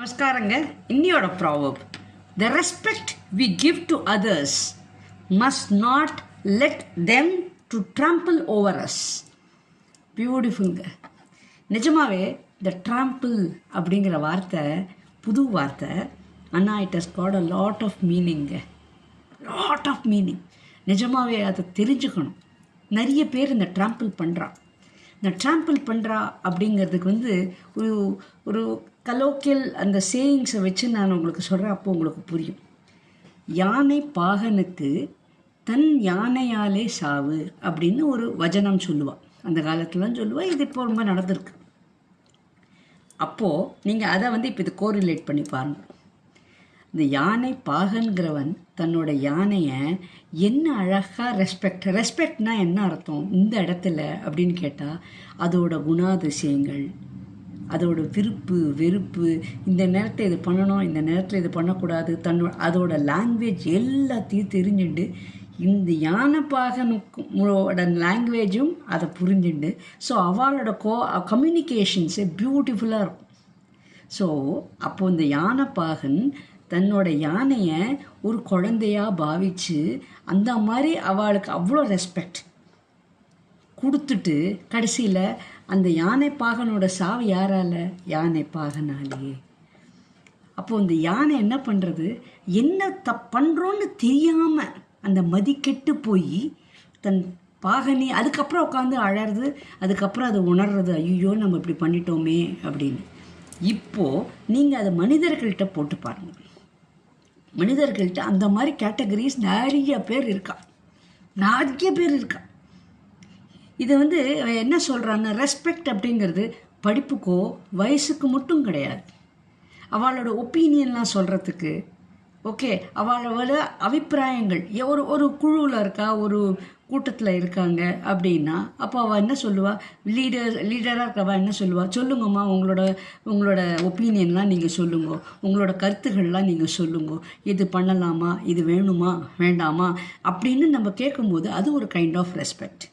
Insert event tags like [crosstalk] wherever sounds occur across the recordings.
நமஸ்காரங்க. இன்னியோட proverb the respect we give to others must not let them to trample over us பியூட்டிஃபுல்ங்க நிஜமாவே இந்த trample அப்படிங்கிற வார்த்தை புது வார்த்தை அண்ணா it has got a lot of மீனிங்க lot of meaning நிஜமாவே அதை தெரிஞ்சுக்கணும். நிறைய பேர் இந்த ட்ராம்பிள் பண்ணுறான் இந்த ட்ராம்பிள் பண்ணுறா அப்படிங்கிறதுக்கு வந்து ஒரு ஒரு கலோக்கியல் அந்த சேயிங்ஸை வச்சு நான் உங்களுக்கு சொல்கிறேன் அப்போ உங்களுக்கு புரியும். யானை பாகனுக்கு தன் யானையாலே சாவு அப்படின்னு ஒரு வஜனம் சொல்லுவாள் அந்த காலத்துலலாம் சொல்லுவாள் இது இப்போ ரொம்ப நடந்திருக்கு. அப்போது நீங்கள் அதை வந்து இப்போ இது கோரிலேட் பண்ணி பாருங்கள் இந்த யானை பாகன்கிறவன் தன்னோட யானையை என்ன அழகாக ரெஸ்பெக்ட் ரெஸ்பெக்ட்னா என்ன அர்த்தம்? இந்த இடத்துல அப்படின்னு கேட்டால் அதோட குணாதிசயங்கள் அதோட விருப்பு வெறுப்பு இந்த நேரத்தை இது பண்ணணும் இந்த நேரத்தில் இது பண்ணக்கூடாது தன்னோட அதோட லாங்குவேஜ் எல்லாத்தையும் தெரிஞ்சுண்டு இந்த யானை பாகனுக்கு லாங்குவேஜும் அதை புரிஞ்சுண்டு. ஸோ அவளோட கோ கம்யூனிகேஷன்ஸே பியூட்டிஃபுல்லாக இருக்கும். ஸோ அப்போது இந்த யானை பாகன் தன்னோட யானையை ஒரு குழந்தையாக பாவித்து அந்த மாதிரி அவளுக்கு அவ்வளோ ரெஸ்பெக்ட் கொடுத்துட்டு கடைசியில் அந்த யானை பாகனோட சாவு யாரால? யானை பாகனாலேயே. அப்போது இந்த யானை என்ன பண்ணுறது என்ன த பண்ணுறோன்னு தெரியாமல் அந்த மதிக்கெட்டு போய் தன் பாகனி அதுக்கப்புறம் உட்காந்து அழறது அதுக்கப்புறம் அதை உணர்றது ஐயோ நம்ம இப்படி பண்ணிட்டோமே அப்படின்னு. இப்போது நீங்கள் அதை மனிதர்கள்ட்ட போட்டு பாருங்கள் மனிதர்கள்ட்ட அந்த மாதிரி கேட்டகரிஸ் நிறைய பேர் இருக்கா? நிறைய பேர் இருக்கா? இது வந்து என்ன சொல்கிறான்னா ரெஸ்பெக்ட் அப்படிங்கிறது படிப்புக்கோ வயசுக்கு மட்டும் கிடையாது. அவளோட ஒப்பீனியன்லாம் சொல்கிறதுக்கு ஓகே அவளோட அபிப்பிராயங்கள் ஒரு ஒரு குழுவில் இருக்கா ஒரு கூட்டத்தில் இருக்காங்க அப்படின்னா அப்போ அவள் என்ன சொல்லுவாள் லீடர் லீடராக இருக்கவா என்ன சொல்லுவாள் சொல்லுங்கம்மா உங்களோட உங்களோட ஒப்பீனியன்லாம் நீங்கள் சொல்லுங்க. உங்களோட கருத்துக்கள்லாம் நீங்கள் சொல்லுங்க. இது பண்ணலாமா? இது வேணுமா? வேண்டாமா? அப்படின்னு நம்ம கேட்கும்போது அது ஒரு கைண்ட் ஆஃப் ரெஸ்பெக்ட்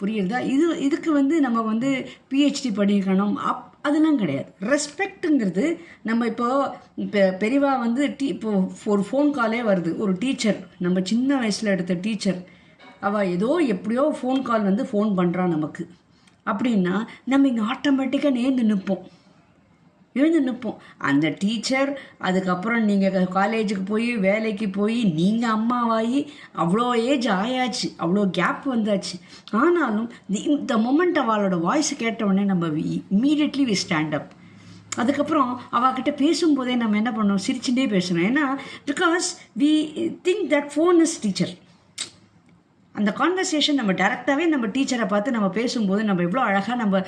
புரியுறதா இது இதுக்கு வந்து நம்ம வந்து பிஹெச்டி படிக்கணும். அப் அதெல்லாம் கிடையாது. ரெஸ்பெக்ட்டுங்கிறது நம்ம இப்போ இப்போ பெரிவா வந்து டீ இப்போ ஒரு ஃபோன் காலே வருது. ஒரு டீச்சர் நம்ம சின்ன வயசில் எடுத்த டீச்சர் அவள் ஏதோ எப்படியோ ஃபோன் கால் வந்து ஃபோன் பண்ணுறான் நமக்கு. அப்படின்னா நம்ம இங்கே ஆட்டோமேட்டிக்காக நேர்ந்து நிற்போம் எழுந்து நிற்போம். அந்த டீச்சர் அதுக்கப்புறம் நீங்கள் காலேஜுக்கு போய் வேலைக்கு போய் நீங்கள் அம்மாவாகி அவ்வளோ ஏஜ் ஆயாச்சு அவ்வளோ கேப் வந்தாச்சு. ஆனாலும் இந்த மொமெண்ட் அவளோட வாய்ஸ் கேட்டவுடனே நம்ம இம்மீடியட்லி வி ஸ்டாண்ட் அப் அதுக்கப்புறம் அவகிட்ட பேசும்போதே நம்ம என்ன பண்ணோம்? சிரிச்சுட்டே பேசணும் ஏன்னா because we think that phone is teacher அந்த கான்வர்சேஷன் நம்ம டேரெக்டாகவே நம்ம டீச்சரை பார்த்து நம்ம பேசும்போது நம்ம எவ்வளோ அழகாக நம்ம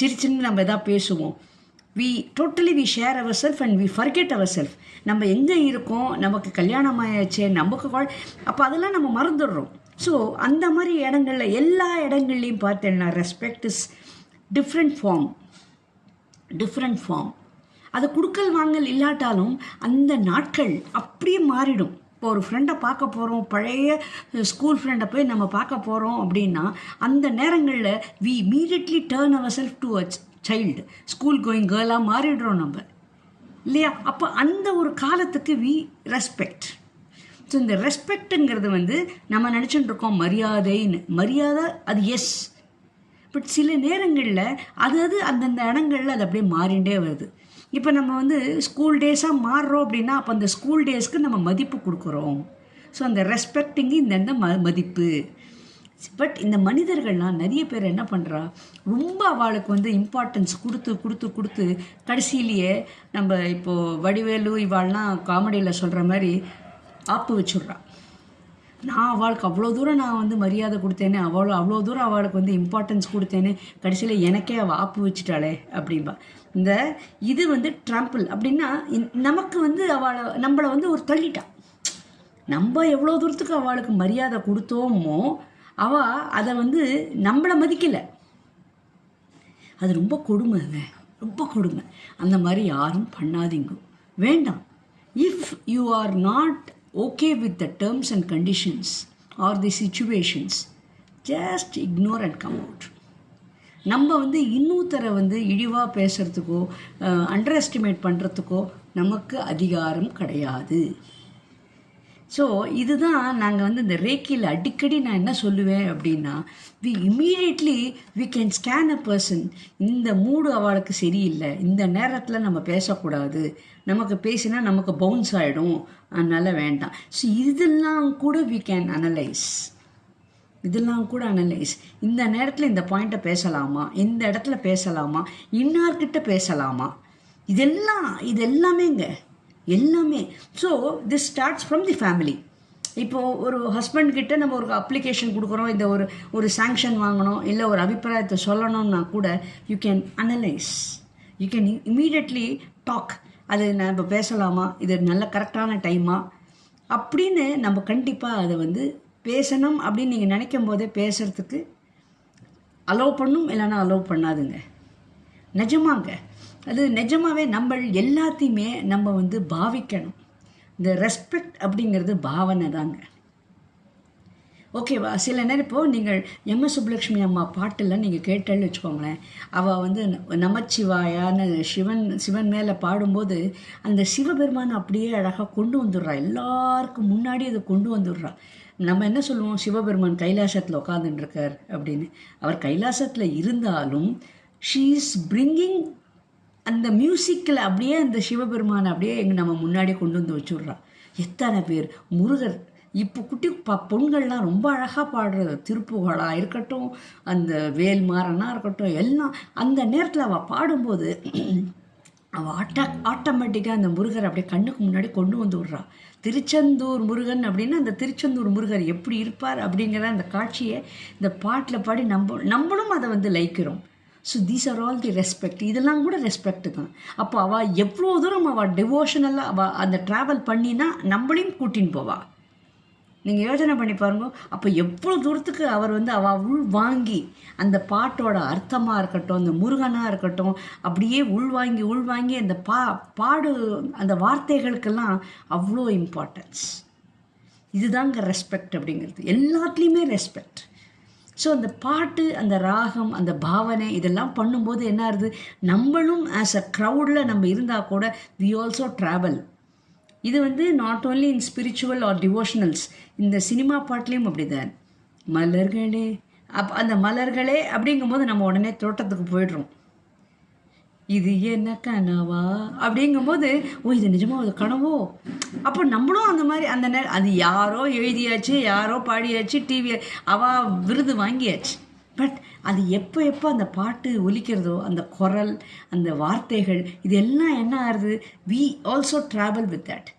சிரிச்சுன்னு நம்ம எதாவது பேசுவோம். We totally we share our self and we forget our self நம்ம எங்கே இருக்கோம்? நமக்கு கல்யாணம் ஆயாச்சே நமக்கு அப்போ அதெல்லாம் நம்ம மறந்துடுறோம். ஸோ அந்த மாதிரி இடங்களில் எல்லா இடங்கள்லையும் பார்த்தேன்னா respect is different form different form அது குடுக்கல் வாங்கல் இல்லாட்டாலும் அந்த நாட்கள் அப்படியே மாறிடும். இப்போ ஒரு ஃப்ரெண்டை பார்க்க போகிறோம் பழைய ஸ்கூல் ஃப்ரெண்டை போய் நம்ம பார்க்க போகிறோம் அப்படின்னா அந்த நேரங்களில் we immediately turn our self towards child school going கேர்ளாக மாறிடுறோம் நம்ம. இல்லையா? அப்போ அந்த ஒரு காலத்துக்கு வி ரெஸ்பெக்ட் ஸோ இந்த ரெஸ்பெக்ட்டுங்கிறது வந்து நம்ம நினச்சிட்டு இருக்கோம் மரியாதைன்னு. மரியாதை அது எஸ் பட் சில நேரங்களில் அது அது அந்தந்த இடங்களில் அது அப்படியே மாறிண்டே வருது. இப்போ நம்ம வந்து ஸ்கூல் டேஸாக மாறுறோம் அப்படின்னா அப்போ அந்த ஸ்கூல் டேஸ்க்கு நம்ம மதிப்பு கொடுக்குறோம். ஸோ அந்த ரெஸ்பெக்டிங்கு இந்தந்த ம மதிப்பு. பட் இந்த மனிதர்கள்லாம் நிறைய பேர் என்ன பண்ணுறா ரொம்ப அவளுக்கு வந்து இம்பார்ட்டன்ஸ் கொடுத்து கொடுத்து கொடுத்து கடைசியிலேயே நம்ம இப்போது வடிவேலு இவாள்லாம் காமெடியில் சொல்கிற மாதிரி ஆப்பு வச்சுட்றா. நான் அவளுக்கு அவ்வளோ தூரம் நான் வந்து மரியாதை கொடுத்தேனே அவ்வளோ அவ்வளோ தூரம் அவளுக்கு வந்து இம்பார்ட்டன்ஸ் கொடுத்தேனே கடைசியில் எனக்கே அவள் ஆப்பு வச்சுட்டாளே அப்படின்பா இந்த இது வந்து ட்ராம்பிள் அப்படின்னா நமக்கு வந்து அவளை நம்மளை வந்து ஒரு தள்ளிட்டான் நம்ம எவ்வளோ தூரத்துக்கு அவளுக்கு மரியாதை கொடுத்தோமோ அவள் அதை வந்து நம்மளை மதிக்கலை. அது ரொம்ப கொடுமை அதை ரொம்ப கொடுமை. அந்த மாதிரி யாரும் பண்ணாதீங்க. வேண்டாம். If you are not okay with the terms and conditions or the situations just ignore and come out நம்ம வந்து இன்னொருத்தரை வந்து இழிவாக பேசுகிறதுக்கோ அண்டர் எஸ்டிமேட் பண்ணுறதுக்கோ நமக்கு அதிகாரம் கிடையாது. ஸோ இதுதான் நாங்கள் வந்து இந்த ரேக்கியில் அடிக்கடி நான் என்ன சொல்லுவேன் அப்படின்னா we immediately we can scan a person இந்த மூடு அவளுக்கு சரியில்லை. இந்த நேரத்தில் நம்ம பேசக்கூடாது. நமக்கு பேசினா நமக்கு பவுன்ஸ் ஆகிடும் அதனால் வேண்டாம். ஸோ இதெல்லாம் கூட வி கேன் அனலைஸ் இதெல்லாம் கூட அனலைஸ் இந்த நேரத்தில் இந்த பாயிண்ட்டை பேசலாமா? இந்த இடத்துல பேசலாமா? இன்னார்கிட்ட பேசலாமா? இதெல்லாம் இது எல்லாமேங்க எல்லாமே. So this starts from the family இப்போது ஒரு ஹஸ்பண்ட் கிட்ட நம்ம ஒரு அப்ளிகேஷன் கொடுக்குறோம் இந்த ஒரு ஒரு சாங்ஷன் வாங்கணும் இல்லை ஒரு அபிப்பிராயத்தை சொல்லணும்னா கூட you can analyse you can immediately talk அது நம்ம பேசலாமா? இது நல்ல கரெக்டான டைமா அப்படின்னு நம்ம கண்டிப்பாக அதை வந்து பேசணும் அப்படின்னு நீங்கள் நினைக்கும் போதே பேசுகிறதுக்கு அலோவ் பண்ணும் இல்லைன்னா அலோவ் பண்ணாதுங்க. நிஜமாங்க. அது நிஜமாகவே நம்ம எல்லாத்தையுமே நம்ம வந்து பாவிக்கணும். இந்த ரெஸ்பெக்ட் அப்படிங்கிறது பாவனை தாங்க. ஓகேவா? சில நேரம் இப்போது நீங்கள் எம் எஸ் சுப்புலட்சுமி அம்மா பாட்டில் நீங்கள் கேட்டேன்னு வச்சுக்கோங்களேன். அவள் வந்து நமச்சிவாயான்னு சிவன் சிவன் மேலே பாடும்போது அந்த சிவபெருமானை அப்படியே அழகாக கொண்டு வந்துடுறா. எல்லாருக்கும் முன்னாடி அதை கொண்டு வந்துடுறா. நம்ம என்ன சொல்லுவோம்? சிவபெருமான் கைலாசத்தில் உட்காந்துட்டுருக்கார் அப்படின்னு. அவர் கைலாசத்தில் இருந்தாலும் ஷீ இஸ் பிரிங்கிங் அந்த மியூசிக்கில் அப்படியே அந்த சிவபெருமானை அப்படியே எங்கள் நம்ம முன்னாடியே கொண்டு வந்து வச்சுடுறான் எத்தனை பேர்? முருகர் இப்போ குட்டி ப பொண்கள்லாம் ரொம்ப அழகாக பாடுறது. திருப்புகளாக இருக்கட்டும் அந்த வேல்மாறனாக இருக்கட்டும் எல்லாம் அந்த நேரத்தில் அவள் பாடும்போது [clears throat] அவள் ஆட்டா ஆட்டோமேட்டிக்காக அந்த முருகர் அப்படியே கண்ணுக்கு முன்னாடி கொண்டு வந்து விடுறா. திருச்செந்தூர் முருகன் அப்படின்னா அந்த திருச்செந்தூர் முருகர் எப்படி இருப்பார் அப்படிங்கிற அந்த காட்சியை இந்த பாட்டில் பாடி நம்ம நம்மளும் அதை வந்து லைக்கிறோம். So these are all the respect இதெல்லாம் கூட ரெஸ்பெக்ட் தான். அப்போ அவள் எவ்வளோ தூரம் அவள் டிவோஷனலாக அவள் அந்த ட்ராவல் பண்ணினா நம்மளையும் கூட்டின்னு போவாள் நீங்கள் யோசனை பண்ணி பாருங்க. அப்போ எவ்வளோ தூரத்துக்கு அவர் வந்து அவள் உள் வாங்கி அந்த பாட்டோட அர்த்தமாக இருக்கட்டும் அந்த முருகனாக இருக்கட்டும் அப்படியே உள்வாங்கி உள்வாங்கி அந்த பா பாடு அந்த வார்த்தைகளுக்கெல்லாம் அவ்வளோ இம்பார்ட்டன்ஸ் இதுதாங்க ரெஸ்பெக்ட் அப்படிங்கிறது. எல்லாத்துலேயுமே ரெஸ்பெக்ட் ஸோ அந்த பாட்டு அந்த ராகம் அந்த பாவனை இதெல்லாம் பண்ணும்போது என்ன ஆகுது நம்மளும் ஆஸ் அ க்ரௌடில் நம்ம இருந்தால் கூட வி ஆல்சோ ட்ராவல் இது வந்து not only in spiritual or devotionals இந்த சினிமா பாட்லேயும் அப்படிதான். மலர்களே அப் அந்த மலர்களே அப்படிங்கும்போது நம்ம உடனே தோட்டத்துக்கு போயிடுறோம். இது என்ன கனவா? அப்படிங்கும்போது ஓ இது நிஜமாக ஒரு கனவோ? அப்போ நம்மளும் அந்த மாதிரி அந்த நே அது யாரோ எழுதியாச்சு யாரோ பாடியாச்சு டிவி அவா விருது வாங்கியாச்சு. பட் அது எப்போ எப்போ அந்த பாட்டு ஒலிக்கிறதோ அந்த குரல் அந்த வார்த்தைகள் இது எல்லாம் என்ன ஆகுது we also travel with that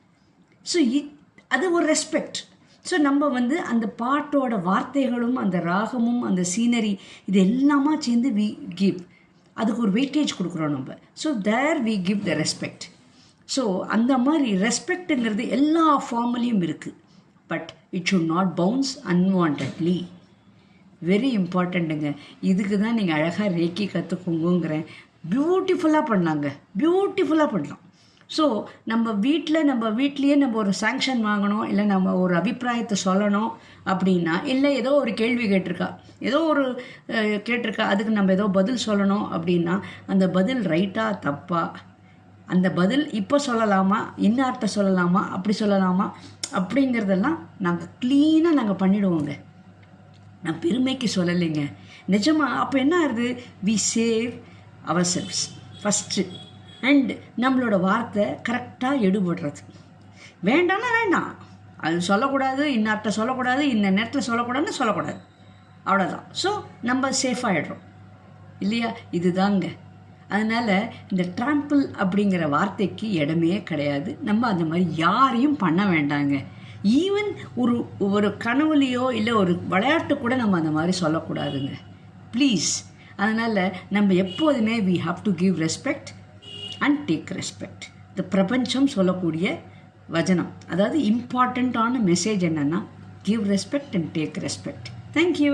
so இ அது ஒரு ரெஸ்பெக்ட் ஸோ நம்ம வந்து அந்த பாட்டோட வார்த்தைகளும் அந்த ராகமும் அந்த சீனரி இது எல்லாமா சேர்ந்து வி கிவ் அதுக்கு ஒரு வெயிட்டேஜ் கொடுக்குறோம் நம்ம. So there we give the respect so அந்த மாதிரி ரெஸ்பெக்ட்டுங்கிறது எல்லா ஃபார்ம்லேயும் இருக்குது but it should not bounce unwantedly very இம்பார்ட்டண்ட்டுங்க இதுக்கு தான் நீங்கள் அழகாக ரேக்கி கற்றுக்கோங்கிறேன் பியூட்டிஃபுல்லாக பண்ணாங்க. பியூட்டிஃபுல்லாக பண்ணலாம். ஸோ நம்ம வீட்டில் நம்ம வீட்லேயே நம்ம ஒரு சாங்ஷன் வாங்கணும் இல்லை நம்ம ஒரு அபிப்பிராயத்தை சொல்லணும் அப்படின்னா இல்லை ஏதோ ஒரு கேள்வி கேட்டிருக்கா. ஏதோ ஒரு கேட்டிருக்கா அதுக்கு நம்ம ஏதோ பதில் சொல்லணும் அப்படின்னா அந்த பதில் ரைட்டாக தப்பா? அந்த பதில் இப்போ சொல்லலாமா? இன்னார்கிட்ட சொல்லலாமா? அப்படி சொல்லலாமா? அப்படிங்கிறதெல்லாம் நாங்கள் க்ளீனாக நாங்கள் பண்ணிவிடுவோங்க நான் பெருமைக்கு சொல்லலைங்க. நிஜமாக அப்போ என்ன ஆகுது? We save our selves first and நம்மளோட வார்த்தை கரெக்டாக எடுபடுறது. வேண்டாம்னா வேண்டாம். அது சொல்லக்கூடாது இன்னார்கிட்ட சொல்லக்கூடாது இந்த நேரத்தில் சொல்லக்கூடாதுன்னு சொல்லக்கூடாது. அவ்வளோதான் ஸோ நம்ம சேஃபாகிடுறோம் இல்லையா? இதுதாங்க. அதனால் இந்த ட்ராம்பிள் அப்படிங்கிற வார்த்தைக்கு இடமே கிடையாது. நம்ம அந்த மாதிரி யாரையும் பண்ண வேண்டாங்க. ஈவன் ஒரு ஒரு கனவுலையோ இல்லை ஒரு விளையாட்டு கூட நம்ம அந்த மாதிரி சொல்லக்கூடாதுங்க. ப்ளீஸ் அதனால் நம்ம எப்போதுமே we have to give respect and take respect இந்த பிரபஞ்சம் சொல்லக்கூடிய வஜனம். அதாவது இம்பார்ட்டண்ட்டான மெசேஜ் என்னென்னா give respect and take respect thank you